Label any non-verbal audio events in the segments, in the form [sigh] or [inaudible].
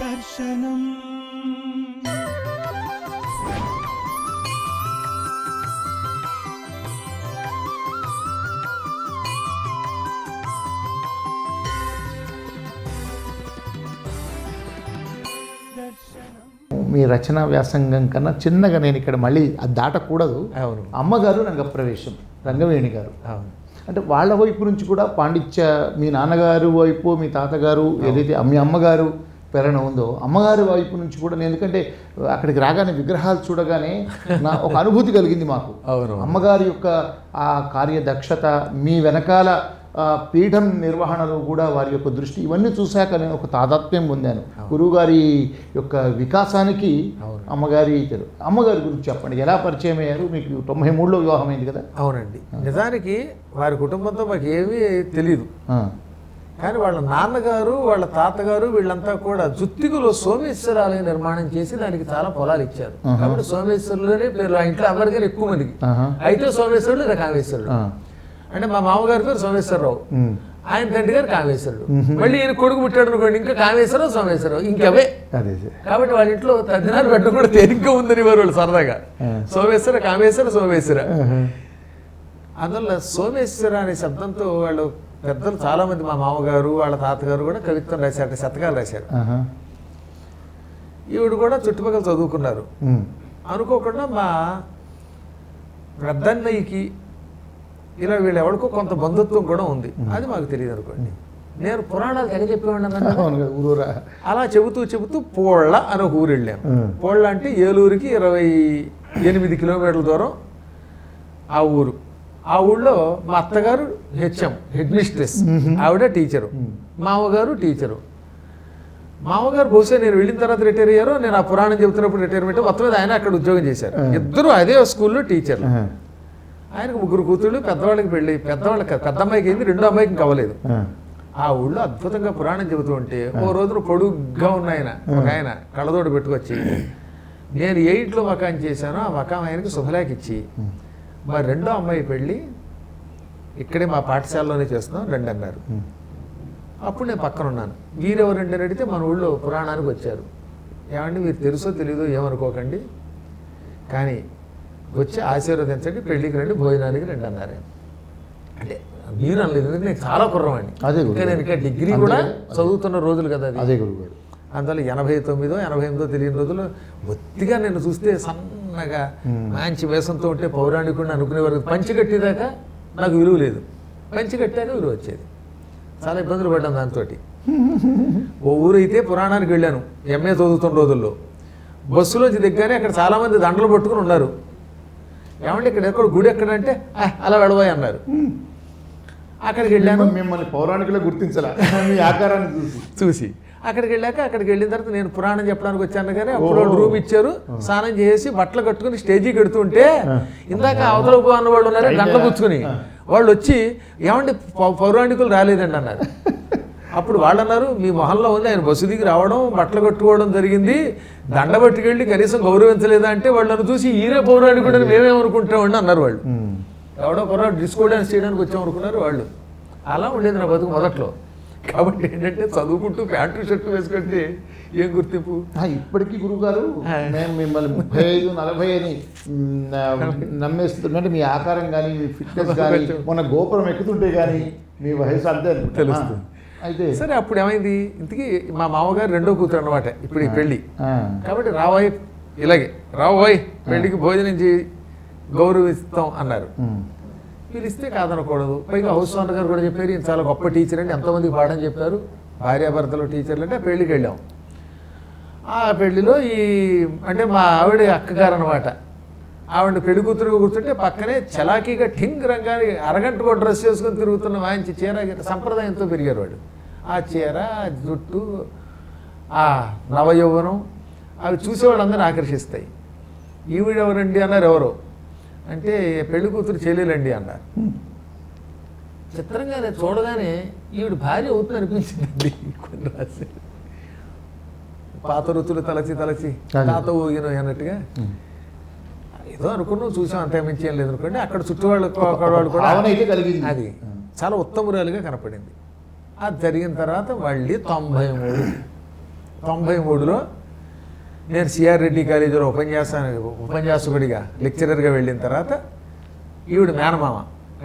దర్శనం. మీ రచనా వ్యాసంగం కన్నా చిన్నగా నేను ఇక్కడ మళ్ళీ అది దాటకూడదు. అవును. అమ్మగారు రంగప్రవేశం రంగవేణి గారు. అవును. అంటే వాళ్ళ వైపు నుంచి కూడా పాండిత్య మీ నాన్నగారు వైపు మీ తాతగారు ఏదైతే మీ అమ్మగారు ప్రేరణ ఉందో అమ్మగారి వైపు నుంచి కూడా నేను ఎందుకంటే అక్కడికి రాగానే విగ్రహాలు చూడగానే నా [laughs] ఒక అనుభూతి కలిగింది మాకు. అమ్మగారి యొక్క ఆ కార్యదక్షత మీ వెనకాల పీఠం నిర్వహణలో కూడా వారి యొక్క దృష్టి ఇవన్నీ చూశాక నేను ఒక తాదాత్మ్యం పొందాను. గురువుగారి యొక్క వికాసానికి. అమ్మగారి తెలు- అమ్మగారి గురించి చెప్పండి ఎలా పరిచయం అయ్యారు? మీకు తొంభై మూడులో వివాహం అయింది కదా? అవునండి. నిజానికి వారి కుటుంబంతో మాకు ఏమీ తెలియదు. కానీ వాళ్ళ నాన్నగారు వాళ్ళ తాతగారు వీళ్ళంతా కూడా జుత్తిగులో సోమేశ్వర ఆలయం నిర్మాణం చేసి దానికి చాలా పొలాలు ఇచ్చారు. కాబట్టి సోమేశ్వరులోనే పేరు ఆ ఇంట్లో ఎవరికైనా ఎక్కువ మందికి. అయితే సోమేశ్వరుడు లేదా కామేశ్వరుడు. అంటే మా మామగారి పేరు సోమేశ్వరరావు. ఆయన తండ్రి గారు కామేశ్వరుడు. మళ్ళీ ఈయన కొడుకు పుట్టాడు అనుకోండి ఇంకా కామేశ్వరరావు సోమేశ్వరరావు ఇంకవే. కాబట్టి వాళ్ళ ఇంట్లో తద్దినాలు పెట్టడం కూడా తేలిగ్గా ఉందని వారు వాళ్ళు సరదాగా. సోమేశ్వర కామేశ్వర సోమేశ్వర. అందువల్ల సోమేశ్వర అనే శబ్దంతో వాళ్ళు పెద్దలు చాలా మంది మా మామగారు వాళ్ళ తాతగారు కూడా కవిత్వం రాశారు శతకాలు రాశారు. ఈవిడ కూడా చుట్టుపక్కల చదువుకున్నారు. అనుకోకుండా మా పెద్దన్నయ్యకి ఇలా వీళ్ళు ఎవరికో కొంత బంధుత్వం కూడా ఉంది. అది మాకు తెలియదు అనుకోండి. నేను పురాణాలు తెగ ఊరూరా. అలా చెబుతూ చెబుతూ పోళ్ళ అని ఒక ఊరు వెళ్ళాను. పోళ్ళ అంటే ఏలూరుకి ఇరవై ఎనిమిది కిలోమీటర్ల దూరం ఆ ఊరు. ఆ ఊళ్ళో మా అత్తగారు హెచ్ఎం హెడ్ మిస్ట్రెస్ ఆవిడ టీచరు. మామగారు టీచరు. మామగారు బహుశా నేను వెళ్ళిన తర్వాత రిటైర్ అయ్యారో నేను ఆ పురాణం చెబుతున్నప్పుడు రిటైర్మెంట్ మొత్తం మీద ఆయన అక్కడ ఉద్యోగం చేశారు. ఇద్దరు అదే స్కూల్లో టీచర్లు. ఆయనకు ముగ్గురు కూతుళ్ళు పెద్దవాళ్ళకి పెళ్ళి పెద్దవాళ్ళకి పెద్ద అమ్మాయికి అయింది రెండో అమ్మాయికి ఇంకా అవ్వలేదు. ఆ. ఊళ్ళో అద్భుతంగా పురాణం చెబుతూ ఉంటే ఓ రోజున పొడుగ్గా ఉన్న ఆయన ఒక ఆయన కళ్ళతోడు పెట్టుకొచ్చి నేను ఏ ఇంట్లో మకాం చేశానో ఆ మకాం ఆయనకి శుభలేఖ ఇచ్చి మా రెండో అమ్మాయి పెళ్ళి ఇక్కడే మా పాఠశాలలోనే చేస్తున్నాం రండి అన్నారు. అప్పుడు నేను పక్కన ఉన్నాను. వీరెవరండి అని అడిగితే మన ఊళ్ళో పురాణానికి వచ్చారు. ఏమండి మీరు తెలుసో తెలీదో ఏమనుకోకండి. కానీ వచ్చి ఆశీర్వదించండి పెళ్ళికి రండి భోజనానికి రండి అన్నారు. అంటే మీరు అనలేదు ఎందుకంటే నేను చాలా కుర్రవాడిని. అదే. ఇంకా నేను ఇంకా డిగ్రీ కూడా చదువుతున్న రోజులు కదా అది. గురుగారు అందువల్ల ఎనభై తొమ్మిదో ఎనభై ఎనిమిదో తెలియని రోజులు ఒత్తిగా నేను చూస్తే సన్నగా మంచి వేషంతో ఉంటే పౌరాణికుడిని అనుకునేవారు పంచి కట్టేదాకా నాకు విలువ లేదు. పంచి కట్టాక విలువ వచ్చేది. చాలా ఇబ్బందులు పడ్డాను దాంతో ఓ ఊరైతే పురాణానికి వెళ్ళాను ఎంఏ చదువుతున్న రోజుల్లో. బస్సులోంచి దిగ్గానే అక్కడ చాలామంది దండలు పట్టుకుని ఉన్నారు. ఏమంటే ఇక్కడ ఎక్కడ గుడి ఎక్కడంటే "ఆ, అలా వెళ్ళబోయ్ అన్నారు. అక్కడికి వెళ్ళాను. మిమ్మల్ని- మిమ్మల్ని పౌరాణికులే గుర్తించలా. మీ ఆకారాన్ని చూసి. చూసి. అక్కడికి వెళ్ళాక అక్కడికి వెళ్ళిన తర్వాత నేను పురాణం చెప్పడానికి వచ్చాను కానీ అప్పుడు వాళ్ళు రూమ్ ఇచ్చారు స్నానం చేసి బట్టలు కట్టుకుని స్టేజీకి ఎడుతుంటే ఇందాక అవతల పో అన్న వాళ్ళు ఉన్నారు గంటలు పుచ్చుకుని వాళ్ళు వచ్చి ఏమండి పౌరాణికులు రాలేదండి అన్నారు. అప్పుడు వాళ్ళు అన్నారు మీ మొహంలో ఉంది ఆయన బస్సు దిగి రావడం బట్టలు కట్టుకోవడం జరిగింది. దండ పట్టుకెళ్ళి కనీసం గౌరవించలేదా అంటే వాళ్ళని చూసి ఈయనే పౌరాణికుడు అని మేమేమనుకుంటామండి అన్నారు వాళ్ళు. ఎవడో కుర్రాడు డిస్కో డాన్స్ చేయడానికి వచ్చాం అనుకున్నారు వాళ్ళు. అలా ఉండేది నా బతుకు మొదట్లో. కాబట్టి ఏంటంటే చదువుకుంటూ ప్యాంటు షర్టు వేసుకుంటే ఏం గుర్తింపు? ఇప్పటికీ గురుగారు మేము మిమ్మల్ని ముప్పై ఐదు నలభై అని నమ్మేస్తుంటే మీ ఆకారం కానీ మీ ఫిట్నెస్ కానీ మన గోపురం ఎక్కుతుంటే కానీ మీ వయసు అంతే. తెలుస్తుంది. అయితే సరే అప్పుడు ఏమైంది? ఇంతకీ మా మామగారు రెండో కూతురు అనమాట ఇప్పుడు ఈ పెళ్ళి. కాబట్టి రాబోయ్ ఇలాగే రాబోయ్ పెళ్ళికి భోజనం చేయి గౌరవిస్తాం అన్నారు. పిలిస్తే కాదనకూడదు. పైగా హౌస్ ఓనర్ గారు కూడా చెప్పారు ఈయన చాలా గొప్ప టీచర్ అండి ఎంతోమందికి పాఠం చెప్పారు. భార్యాభర్తలు టీచర్లు అంటే పెళ్ళికి వెళ్ళాం. ఆ పెళ్ళిలో ఈ అంటే మా ఆవిడ అక్కగారు అనమాట ఆవిడ పెళ్ళి కూతురు కూర్చుంటే పక్కనే చలాకీగా ఠింగ్ రంగాని అరగంట కూడా డ్రెస్ వేసుకొని తిరుగుతున్న వాయించి చీర సంప్రదాయంతో పెరిగారు వాడు ఆ చీర జుట్టు ఆ నవయౌవనం అవి చూసేవాళ్ళందరినీ ఆకర్షిస్తాయి. ఈవిడెవరండి అన్నారు ఎవరో? అంటే పెళ్ళి కూతురు చెల్లెలండి అన్నారు. చిత్రంగా నేను చూడగానే ఈవిడ భార్య అవుతుంది అనిపించిందండి. కొన్ని రాసి పాత రుతులు తలచి తలచి. తాత ఊగిన అన్నట్టుగా. ఏదో అనుకున్నాం చూసాం అంతే మించి ఏం లేదు అనుకోండి అక్కడ చుట్టూ వాళ్ళు వాళ్ళు కూడా. అది చాలా ఉత్తమురాలుగా కనపడింది. అది జరిగిన తర్వాత మళ్ళీ తొంభై మూడు తొంభై మూడులో నేను సిఆర్ రెడ్డి కాలేజీలో ఉపన్యాసానికి ఉపన్యాసకుడిగా లెక్చరర్గా వెళ్ళిన తర్వాత ఈవిడ మేనమామ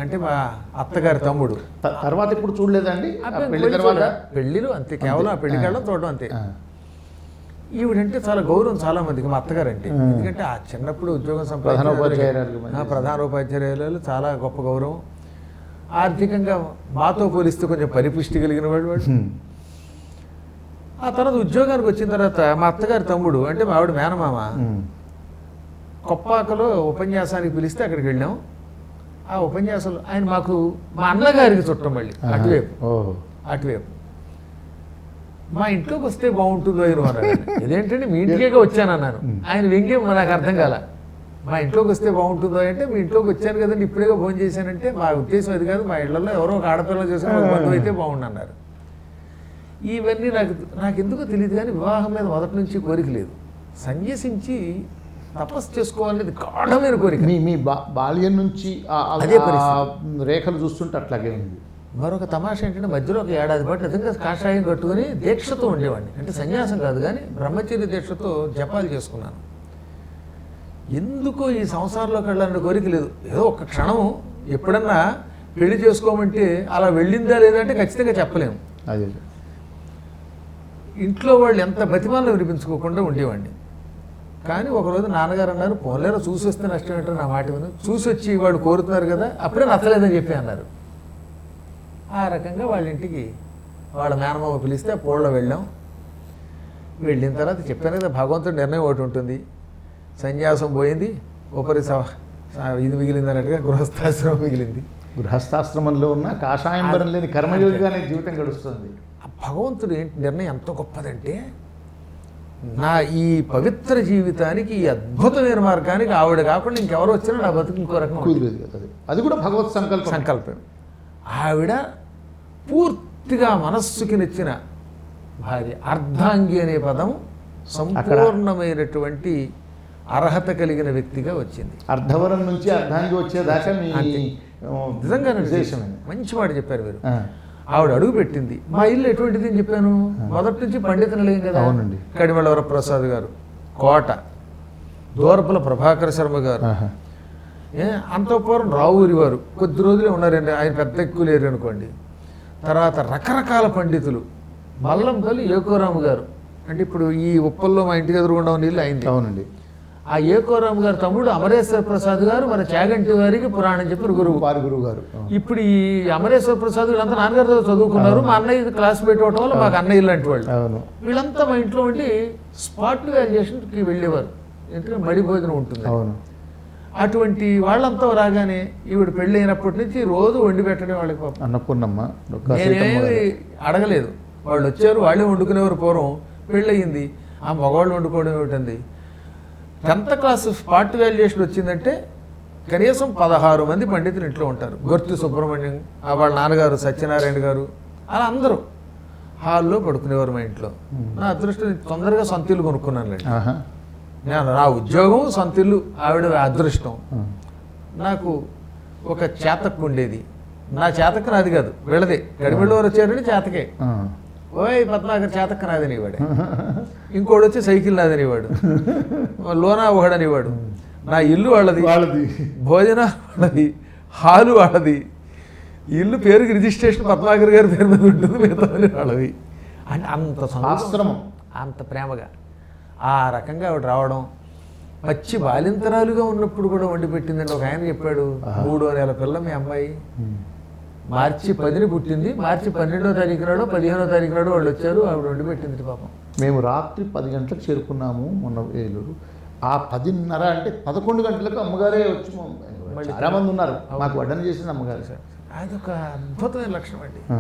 అంటే మా అత్తగారి తమ్ముడు. తర్వాత ఇప్పుడు చూడలేదండి పెళ్ళి పెళ్ళి తర్వాత? పెళ్ళిలు అంతే కేవలం ఆ పెళ్ళికి వెళ్ళడం చూడడం అంతే. ఈవిడంటే చాలా గౌరవం చాలా మందికి మా అత్తగారు అంటే. ఎందుకంటే ఆ చిన్నప్పుడు ఉద్యోగం పనిచేశారు. ప్రధాన ఉపాధ్యాయులు చాలా గొప్ప గౌరవం. ఆర్థికంగా మాతో పోలిస్తే కొంచెం పరిపుష్టి కలిగిన వాడు వాడు. ఆ తర్వాత ఉద్యోగానికి వచ్చిన తర్వాత మా అత్తగారి తమ్ముడు అంటే మా ఆవిడ మేనమామ. కొప్పాకలో ఉపన్యాసానికి పిలిస్తే అక్కడికి వెళ్ళాం. ఆ ఉపన్యాసాలు ఆయన మాకు మా అన్నగారికి చుట్టం మళ్ళీ. అటువైపు. అటువైపు. మా ఇంట్లోకి వస్తే బాగుంటుందో అని. [laughs] ఇదేంటంటే మీ ఇంటికే వచ్చానన్నాను. ఆయన వ్యంగ్యం నాకు అర్థం కాల. మా ఇంట్లోకి వస్తే బాగుంటుందో అంటే మీ ఇంట్లోకి వచ్చాను కదండి ఇప్పుడే ఫోన్ చేశానంటే మా ఉద్దేశం అది కాదు మా ఇళ్ళలో ఎవరో ఒక ఆడపిల్ల చేసుకుని ఒక బంధువు అయితే బాగుండన్నారు. ఇవన్నీ నాకు నాకు ఎందుకో తెలియదు కానీ వివాహం మీద మొదటి నుంచి కోరిక లేదు. సన్యసించి తపస్సు చేసుకోవాలనేది గాఢమైన కోరిక. మీ మీ బాల్యం నుంచి అదే రేఖలు చూస్తుంటే అట్లాగే ఉంది. మరొక తమాషా ఏంటంటే మధ్యలో ఒక ఏడాది పాటు నిజంగా కాషాయం కట్టుకుని దీక్షతో ఉండేవాడిని. అంటే సన్యాసం కాదు కానీ బ్రహ్మచర్య దీక్షతో జపాలు చేసుకున్నాను. ఎందుకో ఈ సంసారంలోకి వెళ్ళాలని కోరిక లేదు. ఏదో ఒక క్షణం ఎప్పుడన్నా పెళ్ళి చేసుకోమంటే అలా వెళ్ళిందా లేదా అంటే ఖచ్చితంగా చెప్పలేము. అదే ఇంట్లో వాళ్ళు ఎంత బతిమాలను వినిపించుకోకుండా ఉండేవాడిని. కానీ ఒకరోజు నాన్నగారు అన్నారు పోలేరో చూసి వస్తే నష్టం ఏంటో నా మాట విను. చూసి వచ్చి వాళ్ళు కోరుతున్నారు కదా అప్పుడే నచ్చలేదని చెప్పి అన్నారు. ఆ రకంగా వాళ్ళ ఇంటికి వాళ్ళ మేనమామ పిలిస్తే పోళ్ళ వెళ్ళాం. వెళ్ళిన తర్వాత చెప్పాను కదా భగవంతుడు నిర్ణయం ఒకటి ఉంటుంది. సన్యాసం పోయింది ఉపరి సవ- ఇది మిగిలింది అన్నట్టుగా గృహస్థాశ్రమం మిగిలింది. గృహస్థాశ్రమంలో ఉన్న కాషాయంబరం లేని కర్మయోగిగానే జీవితం గడుస్తుంది. ఆ భగవంతుడు ఏంటి నిర్ణయం ఎంత గొప్పదంటే నా ఈ పవిత్ర జీవితానికి ఈ అద్భుతమైన మార్గానికి ఆవిడ కాకుండా ఇంకెవరు వచ్చినా నా బతుకు ఇంకో రకం. కుదిరేది కదా అది. కూడా భగవత్ సంకల్పం. సంకల్పం. ఆవిడ పూర్తిగా మనస్సుకి నచ్చిన భార్య. అర్ధాంగి అనే పదం సంపూర్ణమైనటువంటి అర్హత కలిగిన వ్యక్తిగా వచ్చింది. అర్ధవరం నుంచి అర్ధాంగి వచ్చేదాకా మీ నిజంగా విశేషమైన మంచి మాట చెప్పారు మీరు. ఆవిడ అడుగు పెట్టింది. మా ఇల్లు ఎటువంటిది? అని చెప్పాను. మొదటి నుంచి పండిత నిలయం కదా. అవునండి. కడిమల వరప్రసాద్ గారు కోట దూరపుల ప్రభాకర శర్మ గారు. అంతఃపురం రావూరి వారు. కొద్ది రోజులే ఉన్నారండి. ఆయన పెద్ద ఎక్కువ లేరు అనుకోండి. తర్వాత రకరకాల పండితులు. మల్లంపల్లి ఏకోరాము గారు. అంటే ఇప్పుడు ఈ ఉప్పల్లో మా ఇంటికి ఎదురుగుండా ఉన్న ఇల్లు అయింది అవునండి. ఆ ఏకోరాము గారు తమ్ముడు అమరేశ్వర ప్రసాద్ గారు మన చాగంటి వారికి పురాణం చెప్పిన గురువు. వారి గురువు గారు. ఇప్పుడు ఈ అమరేశ్వర ప్రసాద్ వీళ్ళంతా నాన్నగారితో చదువుకున్నారు. మా అన్నయ్య క్లాస్మేట్ అవటం వల్ల మాకు అన్నయ్య లాంటి వాళ్ళు. వీళ్ళంతా మా ఇంట్లో ఉండి స్పాట్ వాల్యుయేషన్కి వెళ్ళేవారు. ఎందుకంటే మడి భోజనం ఉంటుంది. అవును. అటువంటి వాళ్ళంతా రాగానే ఈవిడ పెళ్ళి అయినప్పటి నుంచి రోజు వండి పెట్టడం వాళ్ళకి పాపం. అన్నపూర్ణమ్మ నేనేమి. అడగలేదు. వాళ్ళు వచ్చారు వాళ్ళే వండుకునేవారు పూర్వం. పెళ్ళయింది. ఆ మగవాళ్ళు వండుకోవడం ఏమిటంది టెన్త్ క్లాస్ స్పాట్ వాల్యుయేషన్ వచ్చిందంటే కనీసం పదహారు మంది పండితులు ఇంట్లో ఉంటారు గొర్తి సుబ్రహ్మణ్యం ఆ వాళ్ళ నాన్నగారు సత్యనారాయణ గారు అలా అందరూ హాల్లో పడుకునేవారు మా ఇంట్లో నా అదృష్టం తొందరగా సొంత ఇల్లు కొనుక్కున్నానులేండి ఆహా. నేను నా ఉద్యోగం సొంత ఇల్లు ఆవిడ అదృష్టం. నాకు ఒక చేతక్కు ఉండేది నా చేతక్క నాది కాదు వీళ్ళదే గడిమెళ్ళు వారు వచ్చారంటే చేతకే. ఓయ్ పద్మాకర్ చేతక్క నాదనేవాడే ఇంకోడు వచ్చి సైకిల్ నాదనేవాడు లోనా ఒకడనేవాడు నా ఇల్లు వాళ్ళది. వాళ్ళది. భోజన వాళ్ళది. హాలు వాళ్ళది. ఇల్లు పేరుకి రిజిస్ట్రేషన్ పద్మాకర్ గారి పేరు మీద ఉంటుంది మిగతా వాళ్ళది అంటే అంత. ఆశ్రమం. అంత ప్రేమగా. ఆ రకంగా ఆవిడ రావడం పచ్చి బాలింతరాలుగా ఉన్నప్పుడు కూడా వండి పెట్టిందండి ఒక ఆయన చెప్పాడు మూడో నెల పిల్ల మీ అమ్మాయి. మార్చి పదిని పుట్టింది. మార్చి పన్నెండో తారీఖు నాడు పదిహేనో తారీఖు నాడు వాళ్ళు వచ్చారు. ఆవిడ వండి పెట్టింది పాపం. మేము రాత్రి పది గంటలకు చేరుకున్నాము మొన్న ఏలూరు. ఆ పదిన్నర అంటే పదకొండు గంటలకు అమ్మగారే వచ్చి మా- చాలా మంది ఉన్నారు. మాకు వడ్డన చేసింది అమ్మగారు. అదొక అద్భుతమైన లక్షణం అండి.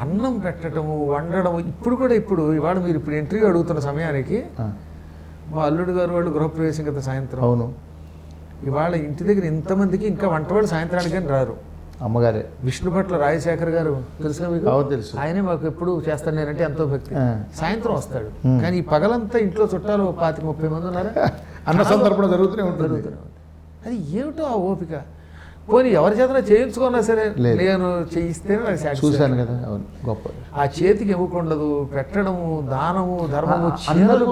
అన్నం పెట్టడము వండడము ఇప్పుడు కూడా ఇప్పుడు ఇవాళ మీరు ఇప్పుడు ఇంటర్వ్యూ అడుగుతున్న సమయానికి. మా అల్లుడు గారు వాళ్ళు గృహప్రవేశం కదా సాయంత్రం. అవును. ఇవాళ ఇంటి దగ్గర ఇంతమందికి ఇంకా వంట వాళ్ళు సాయంత్రానికి రారు. అమ్మగారే. విష్ణుభట్ల రాజశేఖర్ గారు తెలుసా మీకు? అవును తెలుసు. ఆయనే మాకు ఎప్పుడు చేస్తాను నేనంటే ఎంతో భక్తి. సాయంత్రం వస్తాడు. కానీ ఈ పగలంతా ఇంట్లో చుట్టాలు పాతిక ముప్పై మంది ఉన్నారా? అన్న సందర్భణ జరుగుతూనే ఉంటుంది. అది ఏమిటో ఆ ఓపిక? పోనీ ఎవరి చేతన చేయించుకున్నా సరే. నేను చేయిస్తేనే నాకు satisfaction. చూశాను కదా అవును గొప్ప. ఆ చేతికి ఇవ్వకుండదు పెట్టడము దానము ధర్మము అందరూ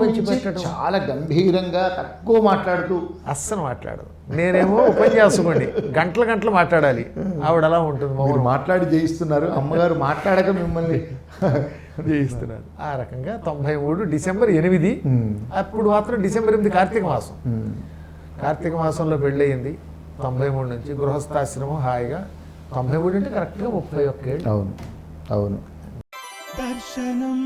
చాలా గంభీరంగా తక్కువ మాట్లాడుతూ. అస్సలు మాట్లాడదు. నేనేమో ఉపన్యాసమండి గంటల గంటలు మాట్లాడాలి. ఆవిడ అలా ఉంటుంది మీరు మౌనం మాట్లాడి జయిస్తున్నారు అమ్మగారు మాట్లాడక మిమ్మల్ని. చేయిస్తున్నారు ఆ రకంగా తొంభై మూడు డిసెంబర్ ఎనిమిది అప్పుడు మాత్రం డిసెంబర్ ఎనిమిది కార్తీక మాసం. కార్తీక మాసంలో పెళ్ళయింది. తొంభై మూడు నుంచి గృహస్థాశ్రమం హాయిగా తొంభై మూడు అంటే కరెక్ట్గా ముప్పై ఒక్క అవును అవును. దర్శనం.